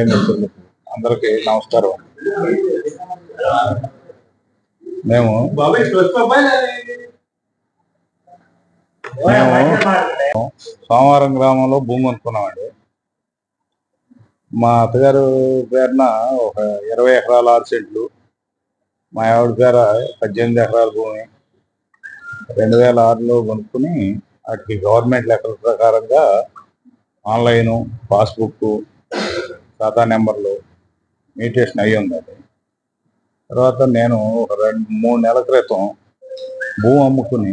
Media మిత్రులకు అందరికీ నమస్కారం. మేము మేము సోమవారం గ్రామంలో భూమి కొనుక్కున్నామండి. మా అత్తగారు పేరున ఒక ఇరవై ఎకరాల ఆరు సెంట్లు మా ఆవిడ పేర పద్దెనిమిది ఎకరాల భూమి. రెండు వేల ఆరులో కొనుక్కుని వాటికి గవర్నమెంట్ లెక్కల ప్రకారంగా ఆన్లైను పాస్బుక్ ఖాతా నెంబర్లు మ్యూటేషన్ అయ్యి ఉందండి. తర్వాత నేను ఒక రెండు మూడు నెలల క్రితం భూమి అమ్ముకుని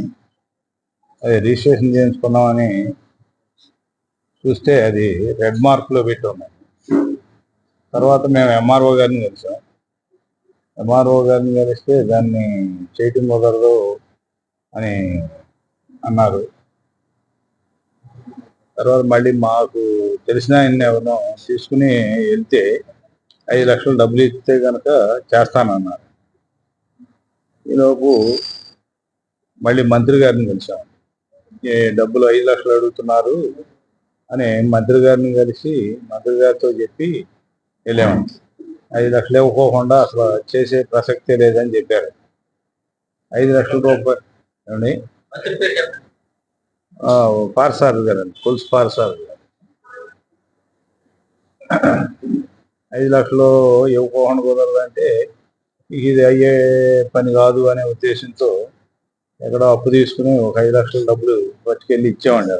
అది రిజిస్ట్రేషన్ చేయించుకున్నామని చూస్తే అది రెడ్ మార్క్లో పెట్టి ఉంది తర్వాత మేము ఎంఆర్ఓ గారిని కలిసాం. ఎంఆర్ఓ గారిని కలిస్తే దాన్ని చేయటం కుదరదు అని అన్నారు. తర్వాత మళ్ళీ మాకు తెలిసిన ఆయన ఎవరినో తీసుకుని వెళ్తే ఐదు లక్షలు డబ్బులు ఇస్తే కనుక చేస్తానన్నారు. ఈలోపు మళ్ళీ మంత్రి గారిని కలిసాం డబ్బులు ఐదు లక్షలు అడుగుతున్నారు అని మంత్రి గారిని కలిసి మంత్రి గారితో చెప్పి వెళ్ళాము ఐదు లక్షలు ఇవ్వకోకుండా అసలు చేసే ప్రసక్తే లేదని చెప్పారు. ఐదు లక్షల రూపాయలు ఏమండి? ఆ, పార్సార్ గారండి పులుసు పార్సార్ గారు. ఐదు లక్షలు ఇవ్వకోకుండా కుదరదంటే ఇది అయ్యే పని కాదు అనే ఉద్దేశంతో ఎక్కడో అప్పు తీసుకుని ఒక ఐదు లక్షల డబ్బులు పట్టుకెళ్ళి ఇచ్చామండి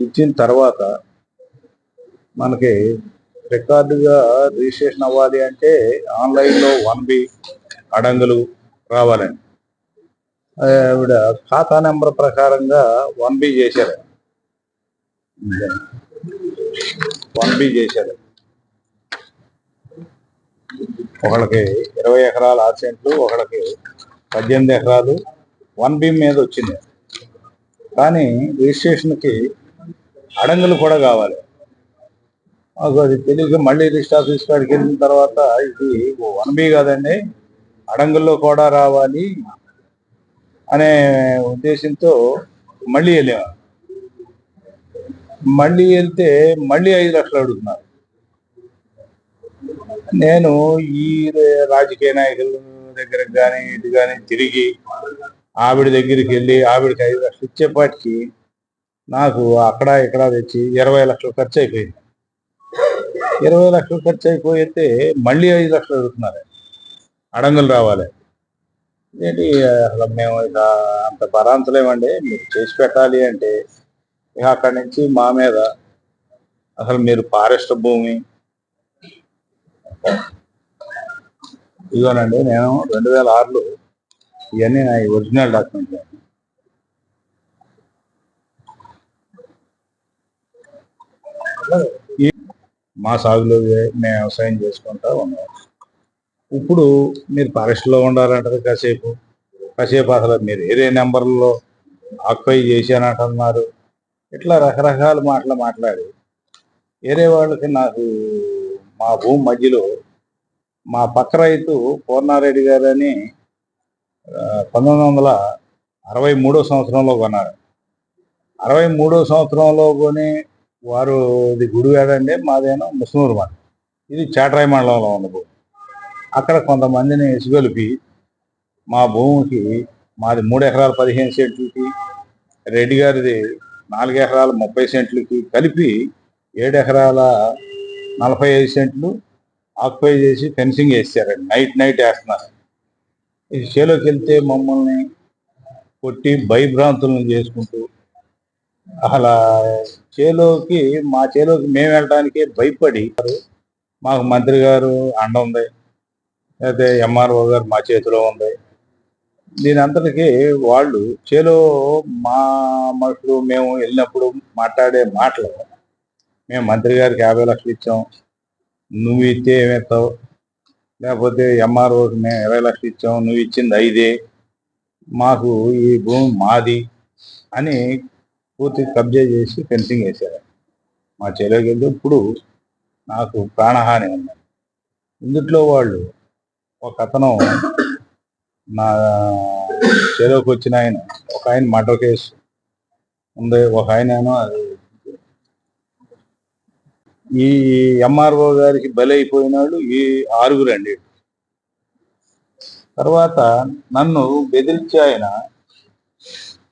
ఇచ్చిన తర్వాత మనకి రికార్డుగా రిజిస్ట్రేషన్ అవ్వాలి అంటే ఆన్లైన్లో వన్ బి అడంగులు రావాలండి. ఆవిడ ఖాతా నెంబర్ ప్రకారంగా వన్ బి చేశారు. వన్ బి చేశారు. ఒకళ్ళకి ఇరవై ఎకరాలు ఆరు సెంట్లు ఒకళ్ళకి పద్దెనిమిది ఎకరాలు వన్ బి మీద వచ్చింది. కానీ రిజిస్ట్రేషన్కి అడంగులు కూడా కావాలి. మాకు అది తెలియక మళ్ళీ రిజిస్టర్ ఆఫీస్ కాడికి వెళ్ళిన తర్వాత ఇది వన్ బి కాదండి అడంగుల్లో కూడా రావాలి. అనే ఉద్దేశంతో మళ్ళీ వెళ్ళాము మళ్ళీ వెళ్తే మళ్ళీ ఐదు లక్షలు అడుగుతున్నారు. నేను ఈ రాజకీయ నాయకుల దగ్గరకు కానీ ఇటు కానీ తిరిగి ఆవిడ దగ్గరికి వెళ్ళి ఆవిడకి ఐదు లక్షలు ఇచ్చేపాటికి నాకు అక్కడ ఇక్కడ తెచ్చి ఇరవై లక్షలు ఖర్చు అయిపోయింది. ఇరవై లక్షలు ఖర్చు అయిపోయితే మళ్ళీ ఐదు లక్షలు అడుగుతున్నారు. అడంగులు రావాలి. ఏంటి అసలు మేము ఇక అంత పరాంతలేమండి. మీరు చేసి పెట్టాలి అంటే ఇక అక్కడి నుంచి మా మీద అసలు మీరు ఫారెస్ట్ భూమి ఇదిగోనండి నేను రెండు వేల ఆరులో ఇవన్నీ నా ఒరిజినల్ డాక్యుమెంట్ మా సాగులో మేము వ్యవసాయం చేసుకుంటా ఉన్నాం. ఇప్పుడు మీరు ఫారెస్ట్లో ఉండాలంటారు కాసేపు. కాసేపు అసలు మీరు ఏరే నెంబర్లో ఆక్యుపై చేశానంటున్నారు. ఇట్లా రకరకాల మాటలు మాట్లాడి వేరే వాళ్ళకి నాకు మా భూమి మధ్యలో మా పక్క రైతు పూర్ణారెడ్డి గారు అని పంతొమ్మిది వందల అరవై మూడో సంవత్సరంలో కొన్నారు. అరవై మూడో సంవత్సరంలో కొని వారు ఇది గుడివాడండి మాదేనో ముస్నూరు మాట ఇది చాటరాయి మండలంలో ఉన్న భూమి. అక్కడ కొంతమందిని ఇసుగొలిపి మా భూమికి మాది మూడు ఎకరాలు పదిహేను సెంట్లకి రెడ్డి గారిది నాలుగు ఎకరాల ముప్పై సెంట్లకి కలిపి ఏడు ఎకరాల నలభై ఐదు సెంట్లు ఆక్యుపై చేసి ఫెన్సింగ్ వేసారండి. నైట్ నైట్ వేస్తున్నారు. ఈ చేలోకి వెళ్తే మమ్మల్ని కొట్టి భయభ్రాంతులను చేసుకుంటూ అలా చేలోకి మా చేలోకి మేము వెళ్ళడానికే భయపడి మాకు మంత్రి గారు అండ ఉంది. అయితే ఎంఆర్ఓ గారు మా చేతిలో ఉంది. దీని అంతటికి వాళ్ళు చేలో మా మనుషులు మేము వెళ్ళినప్పుడు మాట్లాడే మాటలు మేము మంత్రి గారికి యాభై లక్షలు ఇచ్చాం నువ్వు ఇస్తే ఏమేస్తావు? లేకపోతే ఎంఆర్ఓకి మేము ఇరవై లక్షలు ఇచ్చాం నువ్వు ఇచ్చింది ఐదే మాకు ఈ భూమి మాది అని పూర్తి కబ్జా చేసి ఫెన్సింగ్ వేశారు. మా చెలోకి వెళ్తే ఇప్పుడు నాకు ప్రాణహాని ఉంది. ఇందుట్లో వాళ్ళు ఒక అతను నా చెరువుకి వచ్చిన ఆయన ఒక ఆయన మర్డర్ కేసు. ఉంది ఒక ఆయన ఈ ఎంఆర్ఓ గారికి బలైపోయినాడు ఈ ఆరుగురు అండి. తర్వాత నన్ను బెదిరించి ఆయన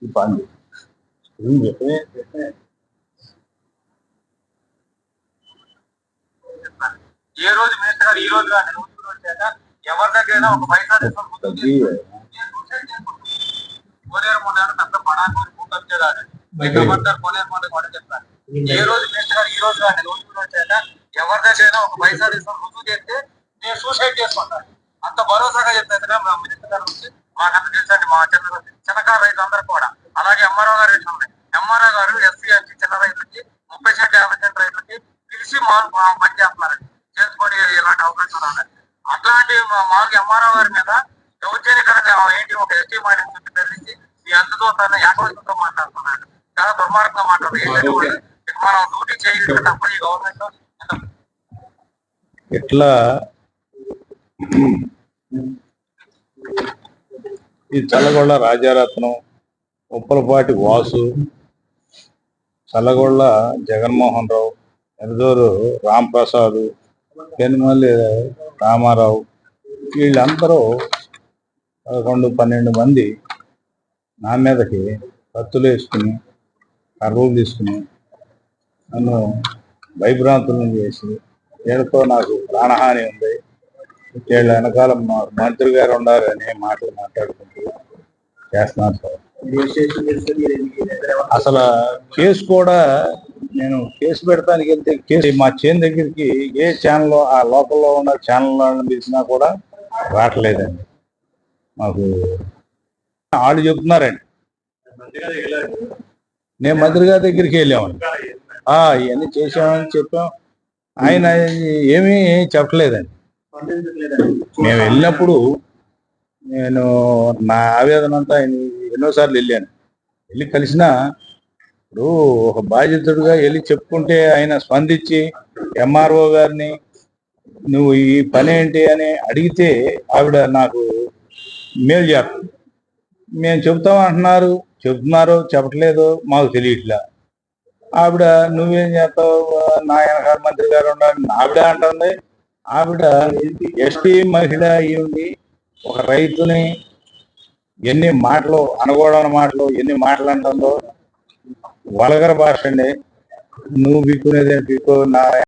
ఈ పని చెప్పే ఏ రోజు మినిస్టర్ గారు ఈ రోజు కానీ రోజు ఎవరి దగ్గర ఒక పైసా తీసుకొని కోనేరు మొన్న పెద్ద పడాన్ని వచ్చేదాడు మీకంటారు కోనేరు మొన్న కూడా చెప్తారు. ఏ రోజు మినిస్టర్ గారు ఈ రోజు కానీ రోజు వచ్చాక ఎవరి దగ్గర ఒక పైసా తీసుకొని రుజువు చేస్తే నేను సూసైడ్ చేసుకుంటాను. అంత భరోసాగా చెప్తాను మా మినిస్టర్ గారు వచ్చి మాకు అంత తెలుసండి మా చిన్న చిన్నకారు రైతులు అందరూ కూడా. అలాగే ఎంఆర్ఓ గారు విషయంలో ఎంఆర్ఓ గారు ఎస్సీ ఎస్టీ చిన్న రైతులకి ముప్పై సెంట్ యాభై సెంట్ రైతులకి పిలిచి మా పని చేస్తున్నారండి. చేసుకొని ఇలాంటి అవకాశాలు ఉన్నాయి. అట్లాంటి మా- మామూలుగా ఎంఆర్ఓ గారి మీద దౌర్జన్యకరంగా ఏంటి ఒక ఎస్టీ మాట బెదిరించి ఈ అందుతో తన యాకవలతో మాట్లాడుతున్నాడు. చాలా దుర్మార్గంగా ఇక మనం డ్యూటీ చేయాలి తప్ప ఈ గవర్నమెంట్ ఇట్లా ఈ చల్లగొండ రాజారత్నం ఉప్పలపాటి వాసు చల్లగొండ జగన్మోహన్ రావు ఎరదూరు రాంప్రసాద్ పెనుమల్లి రామారావు వీళ్ళందరూ పదకొండు పన్నెండు మంది నా మీదకి కత్తులు వేసుకుని కర్రలు తీసుకుని నన్ను భయభ్రాంతులను చేసి వీళ్ళతో నాకు ప్రాణహాని ఉంది. వీళ్ళ వెనకాల మా మంత్రి గారు ఉండాలని మాటలు మాట్లాడుకుంటూ చేస్తున్నారు సార్. అసలు కేసు కూడా నేను కేసు పెడతానికి వెళ్తే కేసు మా చేను దగ్గరికి ఏ ఛానల్ ఆ లోకల్లో ఉన్న ఛానల్ పిలిచినా కూడా రావట్లేదండి. మాకు వాళ్ళు చెప్తున్నారండి. నేను మంత్రి గారి దగ్గరికి వెళ్ళామండి. ఆ, ఇవన్నీ చేసామని చెప్పాం. ఆయన ఏమీ చెప్పలేదండి. మేము వెళ్ళినప్పుడు నేను నా ఆవేదన అంతా ఆయన ఎన్నోసార్లు వెళ్ళాను. వెళ్ళి కలిసినా ఇప్పుడు ఒక బాధితుడిగా వెళ్ళి చెప్పుకుంటే ఆయన స్పందించి ఎంఆర్ఓ గారిని నువ్వు ఈ పని ఏంటి? అని అడిగితే ఆవిడ నాకు మేలు చేస్తుంది మేము చెబుతాం అంటున్నారు. చెబుతున్నారో చెప్పట్లేదో మాకు తెలియట్లా. ఆవిడ నువ్వేం చేస్తావు? నా వెనకాల మంత్రి గారు ఉండాలి ఆవిడ అంటుంది. ఆవిడ ఎస్టీ మహిళ అయి ఒక రైతుని ఎన్ని మాటలు అనుకోవడం మాటలు ఎన్ని మాటలు అంటుందో వలగర భాష అండి. నువ్వు పీక్కునేదే పీకో నా